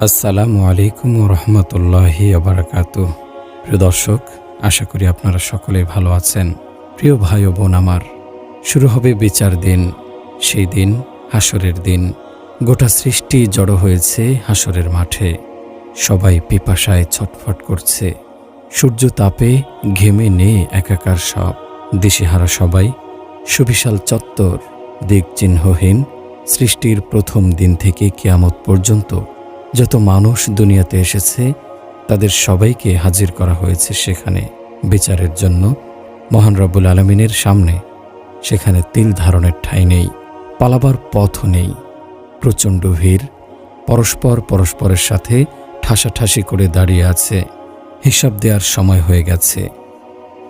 আসসালামু আলাইকুম রহমতুল্লাহি আবরাকাতু প্রিয় দর্শক, আশা করি আপনারা সকলে ভালো আছেন। প্রিয় ভাই ও বোন আমার, শুরু হবে বিচার দিন। সেই দিন হাসরের দিন। গোটা সৃষ্টি জড়ো হয়েছে হাসরের মাঠে। সবাই পিপাসায় ছটফট করছে। সূর্য তাপে ঘেমে নেই একাকার সব। দিশেহারা সবাই সুবিশাল চত্বর দিক চিহ্নহীন সৃষ্টির প্রথম দিন থেকে কিয়ামত পর্যন্ত যত মানুষ দুনিয়াতে এসেছে, তাদের সবাইকে হাজির করা হয়েছে সেখানে বিচারের জন্য। মহান রব্বুল আলমিনের সামনে সেখানে তিল ধারণের ঠাঁই নেই, পালাবার পথও নেই। প্রচণ্ড ভিড়, পরস্পর পরস্পরের সাথে ঠাসাঠাসি করে দাঁড়িয়ে আছে। হিসাব দেওয়ার সময় হয়ে গেছে।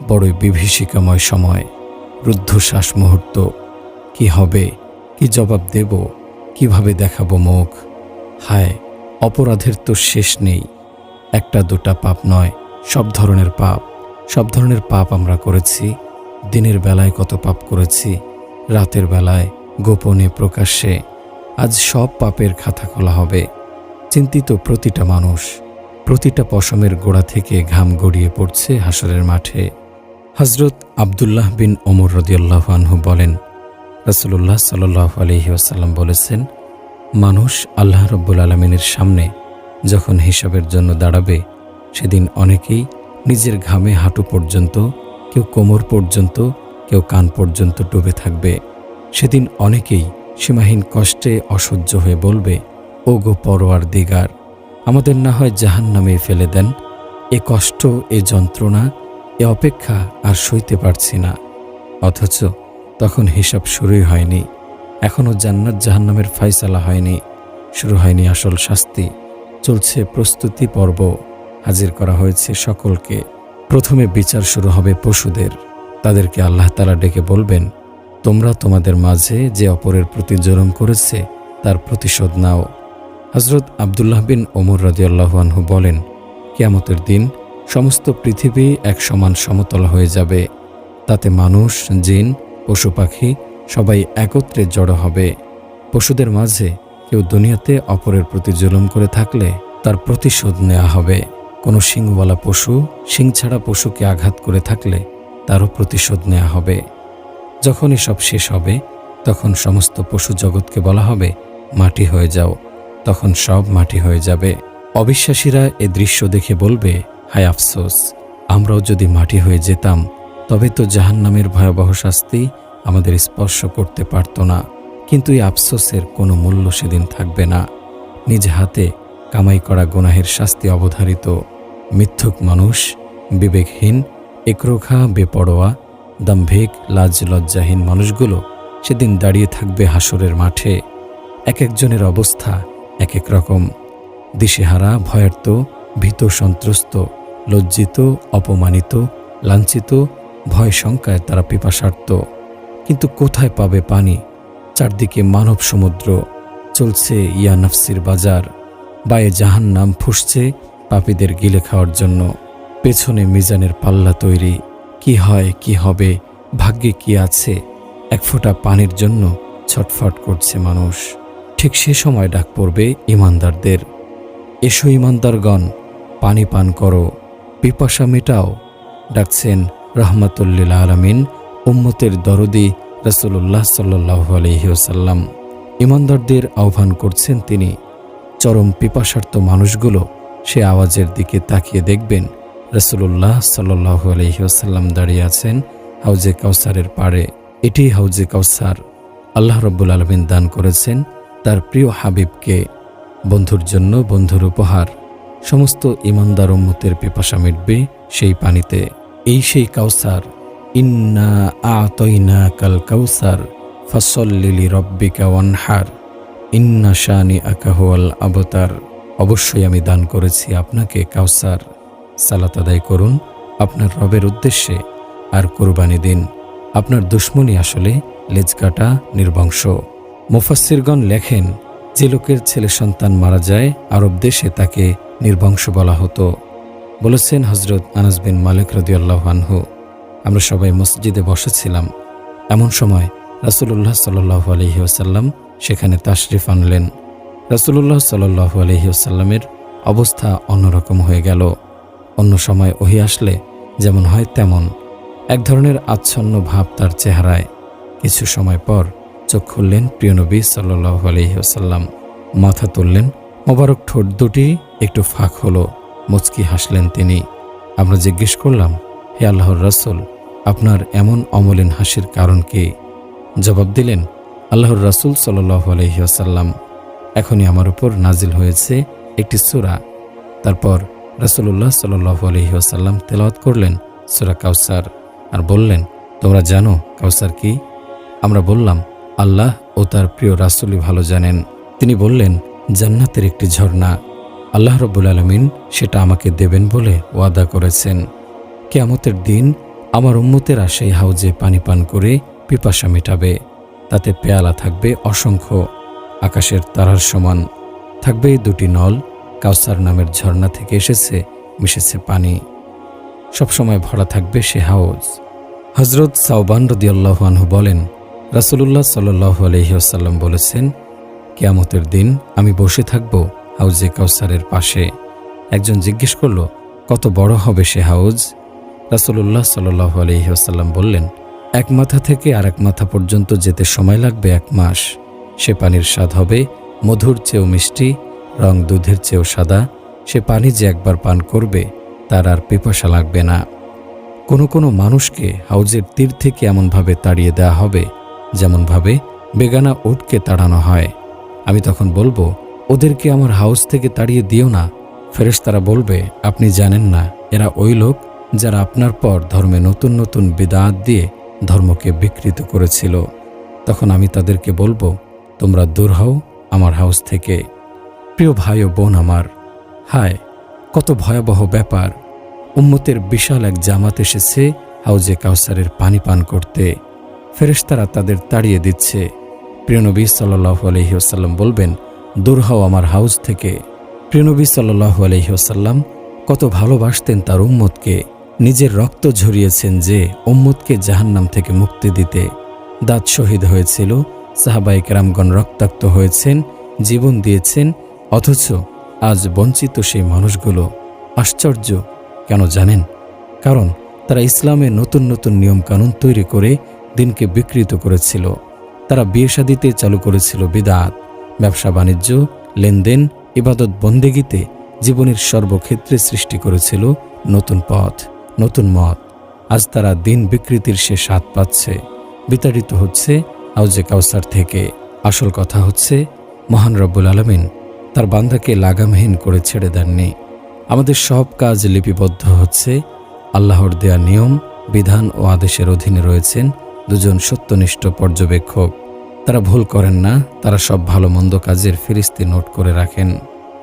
বড়ই বিভীষিকাময় সময়, রুদ্ধশ্বাস মুহূর্ত। কি হবে, কি জবাব দেব, কীভাবে দেখাবো মুখ? হায় অপরাধের তো শেষ নেই। একটা দুটা পাপ নয়, সব ধরনের পাপ। সব ধরনের পাপ আমরা করেছি। দিনের বেলায় কত পাপ করেছি, রাতের বেলায়, গোপনে, প্রকাশ্যে। আজ সব পাপের খাতা খোলা হবে। চিন্তিত প্রতিটা মানুষ, প্রতিটা পশমের গোড়া থেকে ঘাম গড়িয়ে পড়ছে হাসরের মাঠে। হজরত আবদুল্লাহ বিন ওমর রদিয়াল্লাহ আনহু বলেন রসুল্লাহ সাল্লাহ আলহি আসাল্লাম বলেছেন মানুষ আল্লাহ রব্বুল আলমিনের সামনে যখন হিসাবের জন্য দাঁড়াবে, সেদিন অনেকেই নিজের ঘামে হাঁটু পর্যন্ত, কেউ কোমর পর্যন্ত, কেউ কান পর্যন্ত ডুবে থাকবে। সেদিন অনেকেই সীমাহীন কষ্টে অসহ্য হয়ে বলবে ও গো পরোয়ার দিগার আমাদের না হয় জাহান নামে ফেলে দেন। এ কষ্ট, এ যন্ত্রণা, এ অপেক্ষা আর সইতে পারছি না। অথচ তখন হিসাব শুরুই হয়নি। এখনও জান্নাত জাহান্নামের ফাইসালা হয়নি, শুরু হয়নি আসল শাস্তি। চলছে প্রস্তুতি পর্ব। হাজির করা হয়েছে সকলকে। প্রথমে বিচার শুরু হবে পশুদের। তাদেরকে আল্লাহ তালা ডেকে বলবেন, তোমরা তোমাদের মাঝে যে অপরের প্রতি জরম করেছে, তার প্রতিশোধ নাও। হজরত আবদুল্লাহ বিন ওমর রাজিয়াল্লাহুয়ানহু বলেন, কিয়ামতের দিন সমস্ত পৃথিবী এক সমান সমতল হয়ে যাবে। তাতে মানুষ, জিন, পশু পাখি সবাই একত্রে জড়ো হবে। পশুদের মাঝে কেউ দুনিয়াতে অপরের প্রতি জুলুম করে থাকলে তার প্রতিশোধ নেওয়া হবে। কোনো শিংওয়ালা পশু, শিং ছাড়া পশুকে আঘাত করে থাকলে তারও প্রতিশোধ নেওয়া হবে। যখনই সব শেষ হবে, তখন সমস্ত পশু জগৎকে বলা হবে, মাটি হয়ে যাও। তখন সব মাটি হয়ে যাবে। অবিশ্বাসীরা এ দৃশ্য দেখে বলবে, হায় আফসোস, আমরাও যদি মাটি হয়ে যেতাম, তবে তো জাহান্নামের ভয়াবহ শাস্তি আমাদের স্পর্শ করতে পারত না, কিন্তু এই আফসোসের কোনো মূল্য সেদিন থাকবে না। নিজ হাতে কামাই করা গুনাহের শাস্তি অবধারিত। মিথ্যুক মানুষ, বিবেকহীন, একরোখা, বেপরোয়া, দাম্ভিক লাজ লজ্জাহীন মানুষগুলো সেদিন দাঁড়িয়ে থাকবে হাসরের মাঠে। এক একজনের অবস্থা এক এক রকম। দিশেহারা, ভয়ার্ত, ভীত, সন্ত্রস্ত, লজ্জিত, অপমানিত, লাঞ্ছিত, ভয় শঙ্কায় তারা পিপাসার্ত। কিন্তু কোথায় পাবে পানি? চারদিকে মানব সমুদ্র চলছে ইয়া নফসির বাজার। বায়ে জাহান নাম ফুসছে পাপীদের গিলে খাওয়ার জন্য। পেছনে মিজানের পাল্লা তৈরি। কি হয়, কি হবে? ভাগ্যে কি আছে? এক ফোঁটা পানির জন্য ছটফট করছে মানুষ। ঠিক সে সময় ডাক পড়বে ইমানদারদের। এসো ইমানদারগণ, পানি পান করো। পিপাসা মেটাও, ডাকছেন রহমতুল্লিল আলমিন উম্মতের দরদি রসুল্লাহ সাল্লাহ আলহিউসাল্লাম ইমানদারদের আহ্বান করছেন তিনি। চরম পিপাসার্থ মানুষগুলো সে আওয়াজের দিকে তাকিয়ে দেখবেন রসুল্লাহ সাল্লাহ আলহিউসাল্লাম দাঁড়িয়ে আছেন হাউজে কাউসারের পাড়ে। এটি হাউজে কাউসার। আল্লাহ রব্বুল আলমিন দান করেছেন তার প্রিয় হাবিবকে। বন্ধুর জন্য বন্ধুর উপহার। সমস্ত ইমানদার উম্মতের পিপাসা মিটবে সেই পানিতে। এই সেই কাউসার ইন্না আতইনা কাল কাউসার ফসল্লিলি রব্বিকা ওয়ানহার, ইন্না শানি আকাহওয়াল আবতার। অবশ্যই আমি দান করেছি আপনাকে, কাউসার। সালাত আদায় করুন আপনার রবের উদ্দেশ্যে। আর কোরবানি দিন, আপনার দুশ্মনী আসলে লেজকাটা নির্বংশ। মুফাসিরগণ লেখেন, যে লোকের ছেলে সন্তান মারা যায়, আরব দেশে তাকে নির্বংশ বলা হতো। বলেছেন হজরত আনাস বিন মালিক রদিয়াল্লাহ আমরা সবাই মসজিদে বসেছিলাম। এমন সময় রাসুল্লাহ সাল্লাহ আলহি আসাল্লাম সেখানে তাশরিফ আনলেন। রাসুলুল্লাহ সাল্লু আলহিউসাল্লামের অবস্থা অন্যরকম হয়ে গেল। অন্য সময় ওহি আসলে যেমন হয় তেমন। এক ধরনের আচ্ছন্ন ভাব তার চেহারায়। কিছু সময় পর চোখ খুললেন প্রিয়নবী সাল্লু আলহিউসাল্লাম মাথা তুললেন, মোবারক ঠোঁট দুটি একটু ফাঁক হলো। মুচকি হাসলেন তিনি। আমরা জিজ্ঞেস করলাম, হে আল্লাহর রাসূল আপনার এমন অমলিন হাসির কারণ কি জবাব দিলেন আল্লাহর রাসূল সাল্লাহ আলহিহাসাল্লাম এখনই আমার উপর নাজিল হয়েছে একটি সূরা। তারপর রাসূলুল্লাহ সাল্লাহ আলহিহাসাল্লাম তেলাওয়াত করলেন সূরা কাউসার আর বললেন, তোমরা জানো কাউসার কি? আমরা বললাম, আল্লাহ ও তার প্রিয় রাসূলই ভালো জানেন। তিনি বললেন, জান্নাতের একটি ঝর্ণা। আল্লাহ রব্বুল আলমিন সেটা আমাকে দেবেন বলে ওয়াদা করেছেন। কেয়ামতের দিন আমার উম্মতেরা সেই হাউজে পানি পান করে পিপাসা মেটাবে। তাতে পেয়ালা থাকবে অসংখ্য, আকাশের তারার সমান। থাকবে দুটি নল, কাউসার নামের ঝর্ণা থেকে এসেছে, মিশেছে পানি। সবসময় ভরা থাকবে সে হাউজ। হজরত সাউবান রদিয়াল্লাহ আনহু বলেন, রাসুলুল্লাহ সাল্লাহ আলহিহাসাল্লাম বলেছেন, কেয়ামতের দিন আমি বসে থাকব হাউজে কাউসারের পাশে। একজন জিজ্ঞেস করল, কত বড় হবে সে হাউজ? রাসুলুল্লাহ সাল্লাহ আলহিহাসাল্লাম বললেন, এক মাথা থেকে আর এক মাথা পর্যন্ত যেতে সময় লাগবে এক মাস। সে পানির স্বাদ হবে, মধুর চেয়েও মিষ্টি, রং দুধের চেয়েও সাদা। সে পানি যে একবার পান করবে, তার আর পিপাসা লাগবে না। কোনো কোনো মানুষকে হাউজের তীর থেকে এমনভাবে তাড়িয়ে দেওয়া হবে, যেমনভাবে বেগানা উটকে তাড়ানো হয়। আমি তখন বলব, ওদেরকে আমার হাউস থেকে তাড়িয়ে দিও না। ফেরেশতারা বলবে, আপনি জানেন না, এরা ওই লোক যারা আপনার পর ধর্মে নতুন নতুন বিদাত দিয়ে ধর্মকে বিকৃত করেছিল। তখন আমি তাদেরকে বলব, তোমরা দূর হও আমার হাউস থেকে। প্রিয় ভাই ও বোন আমার, হায়, কত ভয়াবহ ব্যাপার। উম্মতের বিশাল এক জামাত এসেছে হাউজে কাউসারের পানি পান করতে। ফেরেশতারা তাদের তাড়িয়ে দিচ্ছে। প্রিয়নবী সাল্লাহ আলহিউসাল্লাম বলবেন, দূর হও আমার হাউস থেকে। প্রিয়নবী সাল্লাহ আলহিউসাল্লাম কত ভালোবাসতেন তার উম্মতকে। নিজের রক্ত ঝরিয়েছেন যে উম্মতকে জাহান্নাম থেকে মুক্তি দিতে দাঁত শহীদ হয়েছিল সাহাবাইক রামগণ রক্তাক্ত হয়েছেন, জীবন দিয়েছেন, অথচ আজ বঞ্চিত সেই মানুষগুলো আশ্চর্য, কেন জানেন? কারণ তারা ইসলামের নতুন নতুন নিয়মকানুন তৈরি করে দিনকে বিকৃত করেছিল। তারা বিয়ে শাদিতে চালু করেছিল বিদাত, ব্যবসা বাণিজ্য, লেনদেন, ইবাদত বন্দেগিতে জীবনের সর্বক্ষেত্রে সৃষ্টি করেছিল নতুন পথ। নতুন মত। আজ তারা দিন বিকৃতির সে স্বাদ পাচ্ছে। বিতাড়িত হচ্ছে আউজে কাউসার থেকে। আসল কথা হচ্ছে, মহান রব্বুল আলমিন তার বান্দাকে লাগামহীন করে ছেড়ে দেননি। আমাদের সব কাজ লিপিবদ্ধ হচ্ছে। আল্লাহর দেয়া নিয়ম, বিধান ও আদেশের অধীনে রয়েছেন দুজন সত্যনিষ্ঠ পর্যবেক্ষক। তারা ভুল করেন না, তারা সব ভালো মন্দ কাজের ফিরিস্তি নোট করে রাখেন।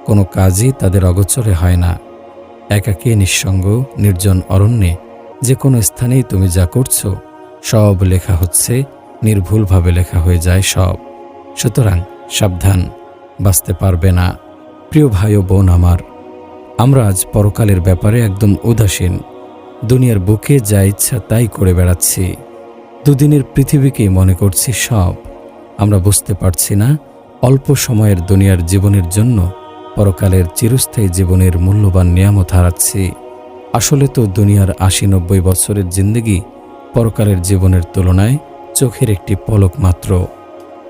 কোনো কাজই তাদের অগোচরে হয় না। একাকী, নিঃসঙ্গ, নির্জন অরণ্যে যে কোনো স্থানেই তুমি যা করছ, সব লেখা হচ্ছে, নির্ভুলভাবে লেখা হয়ে যায় সব। সুতরাং সাবধান, বাঁচতে পারবে না। প্রিয় ভাই ও বোন আমার, আমরা আজ পরকালের ব্যাপারে একদম উদাসীন। দুনিয়ার বুকে যা ইচ্ছা তাই করে বেড়াচ্ছি। দুদিনের পৃথিবীকেই মনে করছি সব। আমরা বুঝতে পারছি না, অল্প সময়ের দুনিয়ার জীবনের জন্য পরকালের চিরস্থায়ী জীবনের মূল্যবান নিয়ামত হারাচ্ছি। আসলে তো দুনিয়ার আশি নব্বই বছরের জিন্দগি পরকালের জীবনের তুলনায় চোখের একটি পলক মাত্র।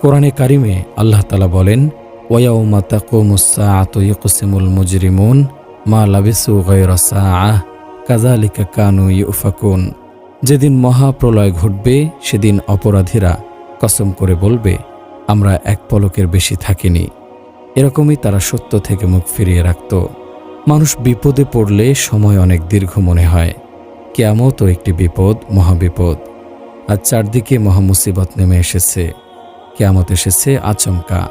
কোরআনে কারিমে আল্লাহ তালা বলেন ওয়াউমা তাকুমুসা আত ইকসিমুল মুজরিমুন, মা লাবিসু গয়রা সাআহ কাজালিকা কানু ইউফাকুন। যেদিন মহাপ্রলয় ঘটবে, সেদিন অপরাধীরা কসম করে বলবে, আমরা এক পলকের বেশি থাকিনি। এরকমই তারা সত্য থেকে মুখ ফিরিয়ে রাখত। মানুষ বিপদে পড়লে সময় অনেক দীর্ঘ মনে হয়। কেয়ামতও একটি বিপদ, মহাবিপদ। আর চারদিকে মহামুসিবত নেমে এসেছে। কেয়ামত এসেছে আচমকা।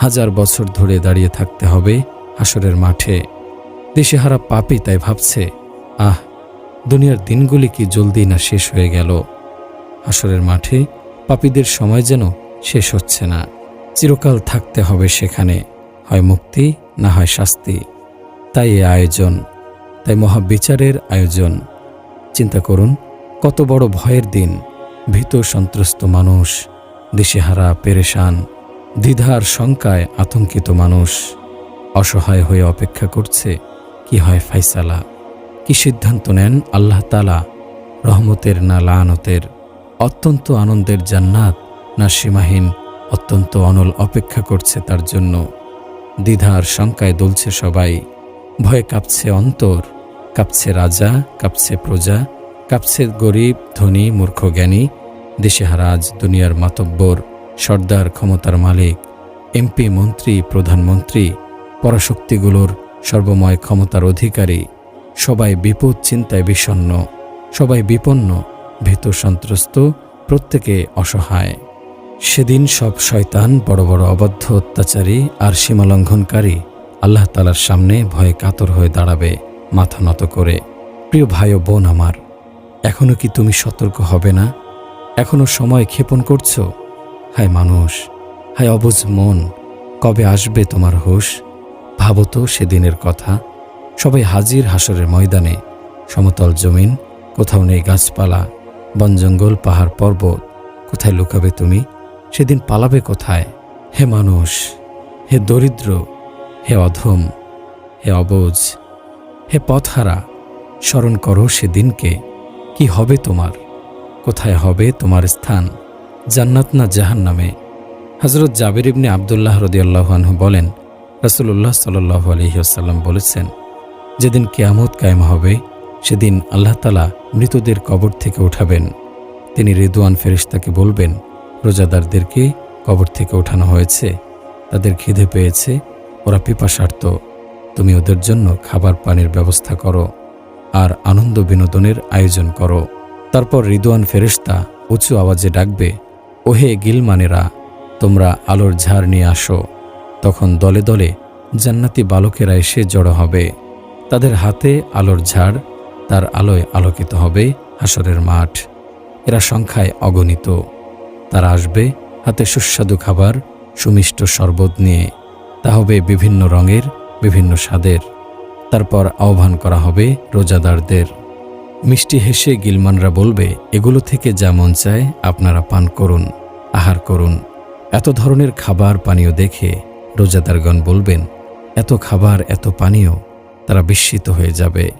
হাজার বছর ধরে দাঁড়িয়ে থাকতে হবে হাসরের মাঠে। দিশেহারা পাপি তাই ভাবছে, আহ, দুনিয়ার দিনগুলি কি জলদি না শেষ হয়ে গেল? হাসরের মাঠে পাপীদের সময় যেন শেষ হচ্ছে না। চিরকাল থাকতে হবে সেখানে, হয় মুক্তি না হয় শাস্তি। তাই এ আয়োজন, তাই মহাবিচারের আয়োজন। চিন্তা করুন, কত বড় ভয়ের দিন। ভীত সন্ত্রস্ত মানুষ, দিশেহারা পেরেশান, দ্বিধার শঙ্কায় আতঙ্কিত মানুষ। অসহায় হয়ে অপেক্ষা করছে, কি হয় ফাইসালা? কি সিদ্ধান্ত নেন আল্লাহ তালা রহমতের না লানতের? অত্যন্ত আনন্দের জান্নাত না সীমাহীন অত্যন্ত অনল অপেক্ষা করছে তার জন্য। দ্বিধার শঙ্কায় দুলছে সবাই। ভয়ে কাঁপছে অন্তর, কাঁপছে রাজা, কাঁপছে প্রজা, কাঁপছে গরিব, ধনী, মূর্খ, জ্ঞানী, দেশেহারাজ, দুনিয়ার মাতব্বর, সর্দার, ক্ষমতার মালিক, এমপি, মন্ত্রী, প্রধানমন্ত্রী, পরাশক্তিগুলোর সর্বময় ক্ষমতার অধিকারী। সবাই বিপদ চিন্তায় বিষণ্ন সবাই বিপন্ন, ভীত সন্ত্রস্ত, প্রত্যেকে অসহায়। সেদিন সব শয়তান, বড় বড় অবাধ্য অত্যাচারী আর সীমালঙ্ঘনকারী আল্লাহ তালার সামনে ভয়ে কাতর হয়ে দাঁড়াবে, মাথা নত করে। প্রিয় ভাই বোন আমার, এখনও কি তুমি সতর্ক হবে না? এখনও সময় ক্ষেপণ করছ? হায় মানুষ, হায় অবুজ মন, কবে আসবে তোমার হুশ? ভাবো তো সেদিনের কথা। সবাই হাজির হাসরের ময়দানে, সমতল জমিন, কোথাও নেই গাছপালা, বন জঙ্গল, পাহাড় পর্বত, কোথায় লুকাবে তুমি? সেদিন পালাবে কোথায়? হে মানুষ, হে দরিদ্র, হে অধম, হে অবুজ, হে পথহারা, স্মরণ করো সেদিনকে, কি হবে তোমার? কোথায় হবে তোমার স্থান? জান্নাত না জাহান নামে হজরত জাবির ইবনে আবদুল্লাহ রদিয়াল্লাহানহু বলেন রসুল্লাহ সাল্লাহ আলহিহাসাল্লাম বলেছেন, যেদিন কেয়ামত কায়েম হবে, সেদিন আল্লাহ তালা মৃতদের কবর থেকে উঠাবেন। তিনি রেদুয়ান ফেরিস্তাকে বলবেন রোজাদারদেরকে কবর থেকে ওঠানো হয়েছে। তাদের খিদে পেয়েছে। ওরা পিপাসার্ত তুমি ওদের জন্য খাবার পানির ব্যবস্থা করো আর আনন্দ বিনোদনের আয়োজন করো। তারপর রিদওয়ান ফেরিস্তা উঁচু আওয়াজে ডাকবে, ওহে গিলমানেরা, তোমরা আলোর ঝাড় নিয়ে আসো। তখন দলে দলে জান্নাতি বালকেরা এসে জড়ো হবে। তাদের হাতে আলোর ঝাড়, তার আলোয় আলোকিত হবে হাসরের মাঠ। এরা সংখ্যায় অগণিত। তারা আসবে হাতে সুস্বাদু খাবার, সুমিষ্ট শরবত নিয়ে। তা হবে বিভিন্ন রঙের, বিভিন্ন স্বাদের। তারপর আহ্বান করা হবে রোজাদারদের। মিষ্টি হেসে গিলমানরা বলবে, এগুলো থেকে যা মন চায় আপনারা পান করুন, আহার করুন। এত ধরনের খাবার পানীয় দেখে রোজাদারগণ বলবেন, এত খাবার, এত পানীয়, তারা বিস্মিত হয়ে যাবে।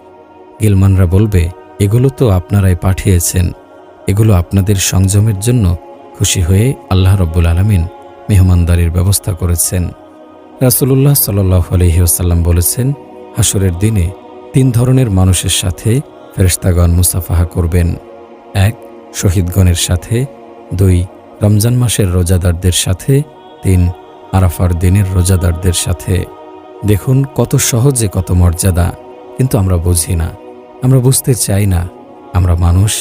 গিলমানরা বলবে, এগুলো তো আপনারাই পাঠিয়েছেন, এগুলো আপনাদের সংযমের জন্য খুশি হয়ে আল্লাহ রব্বুল আলমিন মেহমানদারির ব্যবস্থা করেছেন। রাসুলুল্লাহ সাল্লাহ আলহিউসাল্লাম বলেছেন হাসরের দিনে তিন ধরনের মানুষের সাথে ফেরেস্তাগণ মুসাফাহা করবেন। এক, শহীদগণের সাথে। দুই, রমজান মাসের রোজাদারদের সাথে। তিন, আরাফার দিনের রোজাদারদের সাথে। দেখুন কত সহজে কত মর্যাদা। কিন্তু আমরা বুঝি না, আমরা বুঝতে চাই না, আমরা মানুষ।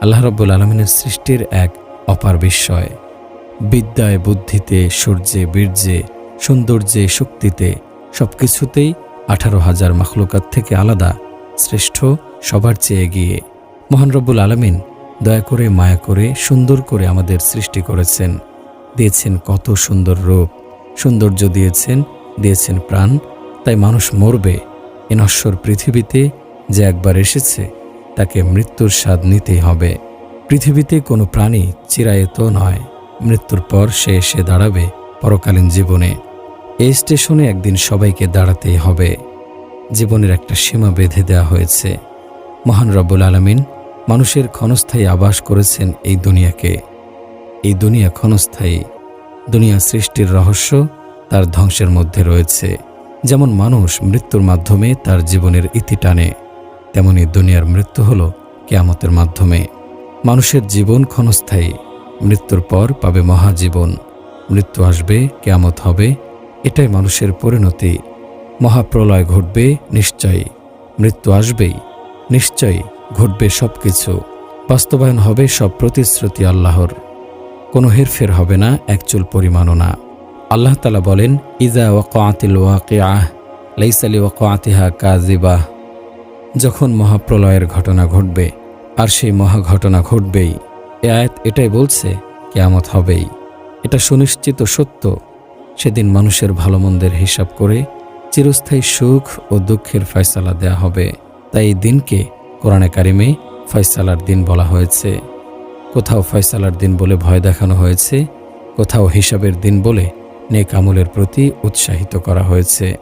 আল্লাহ রব্বুল আলমিনের সৃষ্টির এক অপার বিস্ময়। বিদ্যায়, বুদ্ধিতে, সূর্যে, বীর্যে, সৌন্দর্যে, শক্তিতে সব কিছুতেই আঠারো হাজার মাখলুকাত থেকে আলাদা, শ্রেষ্ঠ, সবার চেয়ে এগিয়ে। মহান রব্বুল আলমিন দয়া করে, মায়া করে, সুন্দর করে আমাদের সৃষ্টি করেছেন। দিয়েছেন কত সুন্দর রূপ। সৌন্দর্য দিয়েছেন দিয়েছেন প্রাণ। তাই মানুষ মরবে। এ নশ্বর পৃথিবীতে যে একবার এসেছে, তাকে মৃত্যুর স্বাদ নিতেই হবে। পৃথিবীতে কোনো প্রাণী চিরায়ত নয়। মৃত্যুর পর সে এসে দাঁড়াবে পরকালীন জীবনে। এই স্টেশনে একদিন সবাইকে দাঁড়াতেই হবে। জীবনের একটা সীমা বেঁধে দেওয়া হয়েছে। মহান রব্বুল আলমিন মানুষের ক্ষণস্থায়ী আবাস করেছেন এই দুনিয়াকে। এই দুনিয়া ক্ষণস্থায়ী। দুনিয়া সৃষ্টির রহস্য তার ধ্বংসের মধ্যে রয়েছে। যেমন মানুষ মৃত্যুর মাধ্যমে তার জীবনের ইতি টানে, তেমনি দুনিয়ার মৃত্যু হল কেয়ামতের মাধ্যমে। মানুষের জীবন ক্ষণস্থায়ী। মৃত্যুর পর পাবে মহাজীবন। মৃত্যু আসবে, কেয়ামত হবে, এটাই মানুষের পরিণতি। মহাপ্রলয় ঘটবে নিশ্চয়ই। মৃত্যু আসবেই, নিশ্চয়ই ঘটবে সব কিছু বাস্তবায়ন হবে সব প্রতিশ্রুতি আল্লাহর। কোনো হেরফের হবে না, একচুল পরিমাণও না। আল্লাহ তালা বলেন ইজা ওয়াকাতিল ওয়াকে আহ লাইসালি ওয়াকাতিহা কাজিবাহ যখন মহাপ্রলয়ের ঘটনা ঘটবে আর সেই মহাঘটনা ঘটবেই। এ আয়াত এটাই বলছে, কেয়ামত হবেই। এটা সুনিশ্চিত সত্য। সেদিন মানুষের ভালো মন্দের হিসাব করে চিরস্থায়ী সুখ ও দুঃখের ফয়সালা দেয়া হবে। তাই এই দিনকে কোরআনে কারিমে ফয়সালার দিন বলা হয়েছে। কোথাও ফয়সালার দিন বলে ভয় দেখানো হয়েছে, কোথাও হিসাবের দিন বলে নেক আমলের প্রতি উৎসাহিত করা হয়েছে।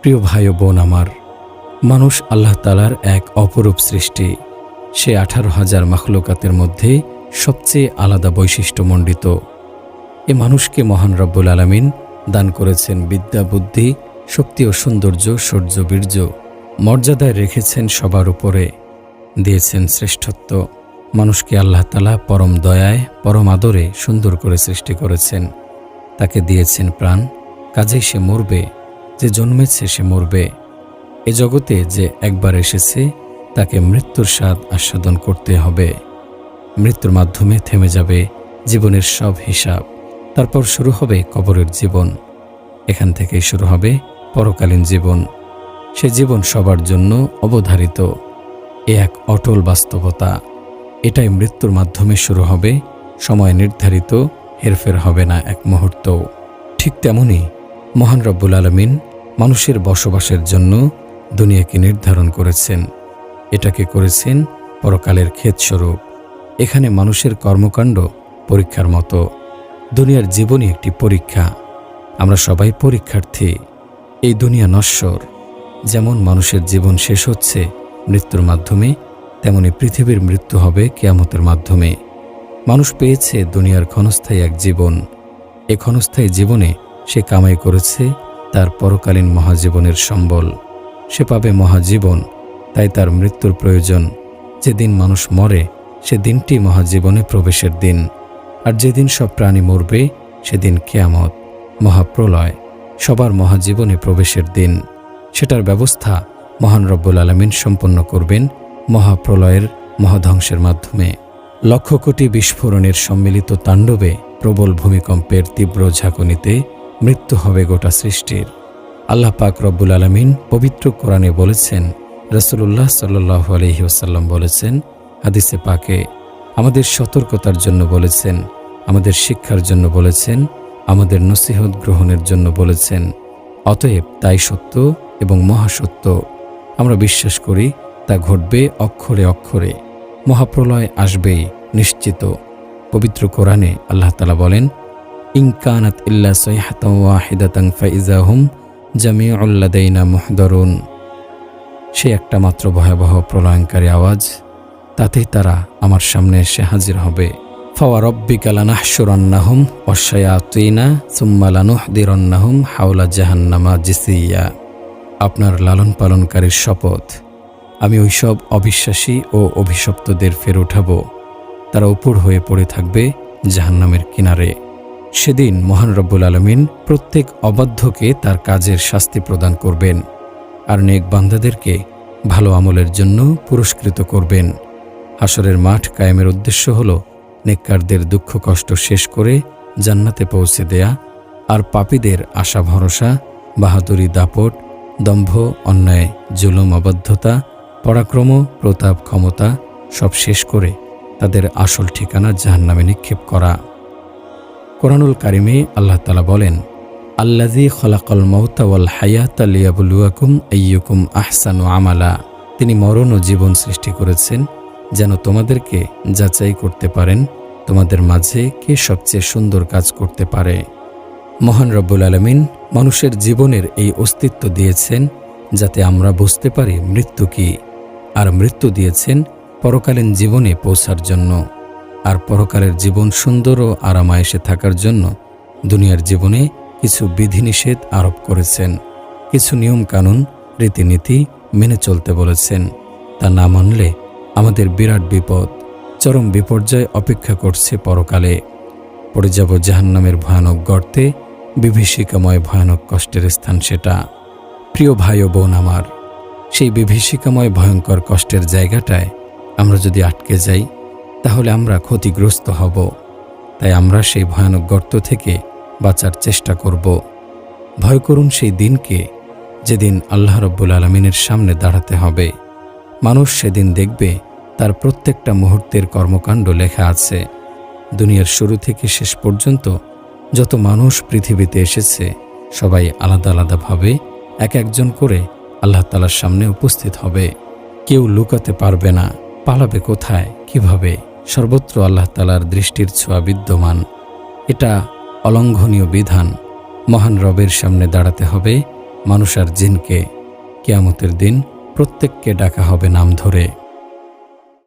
প্রিয় ভাই বোন আমার, মানুষ আল্লাহ তালার এক অপরূপ সৃষ্টি। সে আঠারো হাজার মাখলুকাতের মধ্যে সবচেয়ে আলাদা বৈশিষ্ট্যমণ্ডিত এ মানুষকে মহান রব্বুল আলমিন দান করেছেন বিদ্যা, বুদ্ধি, শক্তি ও সৌন্দর্য সৌর্য বীর্য মর্যাদায় রেখেছেন সবার উপরে। দিয়েছেন শ্রেষ্ঠত্ব। মানুষকে আল্লাহ তালা পরম দয়ায়, পরম আদরে সুন্দর করে সৃষ্টি করেছেন। তাকে দিয়েছেন প্রাণ। কাজেই সে মরবে। যে জন্মেছে সে মরবে। এ জগতে যে একবার এসেছে তাকে মৃত্যুর স্বাদ আস্বাদন করতে হবে। মৃত্যুর মাধ্যমে থেমে যাবে জীবনের সব হিসাব। তারপর শুরু হবে কবরের জীবন। এখান থেকেই শুরু হবে পরকালীন জীবন। সে জীবন সবার জন্য অবধারিত। এ এক অটল বাস্তবতা। এটাই মৃত্যুর মাধ্যমে শুরু হবে। সময় নির্ধারিত, হেরফের হবে না এক মুহূর্তও। ঠিক তেমনই মহান রব্বুল আলমিন মানুষের বসবাসের জন্য দুনিয়াকে নির্ধারণ করেছেন। এটাকে করেছেন পরকালের ক্ষেতস্বরূপ। এখানে মানুষের কর্মকাণ্ড পরীক্ষার মতো। দুনিয়ার জীবনই একটি পরীক্ষা। আমরা সবাই পরীক্ষার্থী। এই দুনিয়া নশ্বর। যেমন মানুষের জীবন শেষ হচ্ছে মৃত্যুর মাধ্যমে, তেমনি পৃথিবীর মৃত্যু হবে কেয়ামতের মাধ্যমে। মানুষ পেয়েছে দুনিয়ার ক্ষণস্থায়ী এক জীবন। এ ক্ষণস্থায়ী জীবনে সে কামাই করেছে তার পরকালীন মহাজীবনের সম্বল। সে পাবে মহাজীবন তাই তার মৃত্যুর প্রয়োজন। যেদিন মানুষ মরে সে দিনটি মহাজীবনে প্রবেশের দিন। আর যেদিন সব প্রাণী মরবে, সেদিন কেয়ামত, মহাপ্রলয়, সবার মহাজীবনে প্রবেশের দিন। সেটার ব্যবস্থা মহান রব্বুল আলমিন সম্পন্ন করবেন মহাপ্রলয়ের মহাধ্বংসের মাধ্যমে। লক্ষ কোটি বিস্ফোরণের সম্মিলিত তাণ্ডবে প্রবল ভূমিকম্পের তীব্র ঝাঁকুনিতে মৃত্যু হবে গোটা সৃষ্টির। আল্লাহ পাক রব্বুল আলমিন পবিত্র কোরআনে বলেছেন রসুল্লাহ সাল্লাহ আলহি ওসাল্লাম বলেছেন, হাদিসে পাকে আমাদের সতর্কতার জন্য বলেছেন, আমাদের শিক্ষার জন্য বলেছেন, আমাদের নসিহত গ্রহণের জন্য বলেছেন। অতএব তাই সত্য এবং মহাসত্য। আমরা বিশ্বাস করি, তা ঘটবে অক্ষরে অক্ষরে, মহাপ্রলয় আসবেই নিশ্চিত। পবিত্র কোরআনে আল্লাহ তালা বলেন ইনকানাত ইল্লা সৈহাতাম ওয়াহিদাতাং ফাইজাহুম জামিউল্লাদাইনা মুহদরুন। সে একটা মাত্র ভয়াবহ প্রলয়ঙ্কারী আওয়াজ, তাতেই তারা আমার সামনে এসে হাজির হবে। ফাওয়া রব্বিকালানাহসুরান্নাহুম অশয়াতিনা সুম্মালানুহদিরন্নাহুম হাওলা জাহান্নামা জিসিয়া। আপনার লালন পালনকারীর শপথ। আমি ওইসব অবিশ্বাসী ও অভিশপ্তদের ফের উঠাব। তারা উপর হয়ে পড়ে থাকবে জাহান্নামের কিনারে। সেদিন মহান রব্বুল আলমিন প্রত্যেক অবাধ্যকে তার কাজের শাস্তি প্রদান করবেন। আর নেক বান্দাদেরকে ভালো আমলের জন্য পুরস্কৃত করবেন। হাসরের মাঠ কায়েমের উদ্দেশ্য হল নেককারদের দুঃখ কষ্ট শেষ করে জান্নাতে পৌঁছে দেয়া আর পাপীদের আশা ভরসা, বাহাদুরি দাপট, দম্ভ, অন্যায়, জুলুম, অবাধ্যতা, পরাক্রম, প্রতাপ, ক্ষমতা সব শেষ করে তাদের আসল ঠিকানা জাহান্নামে নিক্ষেপ করা। কোরআনুল কারিমে আল্লাহ তালা বলেন আল্লাজি খলাকল মৌতাওয়াল হায়াত লিয়াবুলুয়াকুম আইয়ুকুম আহসানু আমালা। তিনি মরণ ও জীবন সৃষ্টি করেছেন যেন তোমাদেরকে যাচাই করতে পারেন, তোমাদের মাঝে কে সবচেয়ে সুন্দর কাজ করতে পারে। মহান রব্বুল আলমিন মানুষের জীবনের এই অস্তিত্ব দিয়েছেন যাতে আমরা বুঝতে পারি মৃত্যু কি, আর মৃত্যু দিয়েছেন পরকালীন জীবনে পৌঁছার জন্য। আর পরকালের জীবন সুন্দর ও আরামায়েসে থাকার জন্য দুনিয়ার জীবনে কিছু বিধিনিষেধ আরোপ করেছেন। কিছু নিয়মকানুন, রীতিনীতি মেনে চলতে বলেছেন। তা না মানলে আমাদের বিরাট বিপদ, চরম বিপর্যয় অপেক্ষা করছে পরকালে। পড়ে যাব জাহান্নামের ভয়ানক গর্তে, বিভীষিকাময় ভয়ানক কষ্টের স্থান সেটা। প্রিয় ভাই ও বোন আমার, সেই বিভীষিকাময় ভয়ঙ্কর কষ্টের জায়গাটায় আমরা যদি আটকে যাই, তাহলে আমরা ক্ষতিগ্রস্ত হব। তাই আমরা সেই ভয়ানক গর্ত থেকে বাঁচার চেষ্টা করব। ভয় করুন সেই দিনকে যেদিন আল্লাহ রব্বুল আলমিনের সামনে দাঁড়াতে হবে। মানুষ সেদিন দেখবে তার প্রত্যেকটা মুহূর্তের কর্মকাণ্ড লেখা আছে। দুনিয়ার শুরু থেকে শেষ পর্যন্ত যত মানুষ পৃথিবীতে এসেছে, সবাই আলাদা আলাদাভাবে এক একজন করে আল্লাহ তালার সামনে উপস্থিত হবে। কেউ লুকাতে পারবে না, পালাবে কোথায়, কীভাবে? সর্বত্র আল্লাহ তালার দৃষ্টির ছোঁয়া বিদ্যমান। এটা অলঙ্ঘনীয় বিধান মহান রবের সামনে দাঁড়াতে হবে। মানুষ আর জিনকে কেয়ামতের দিন প্রত্যেককে ডাকা হবে নাম ধরে।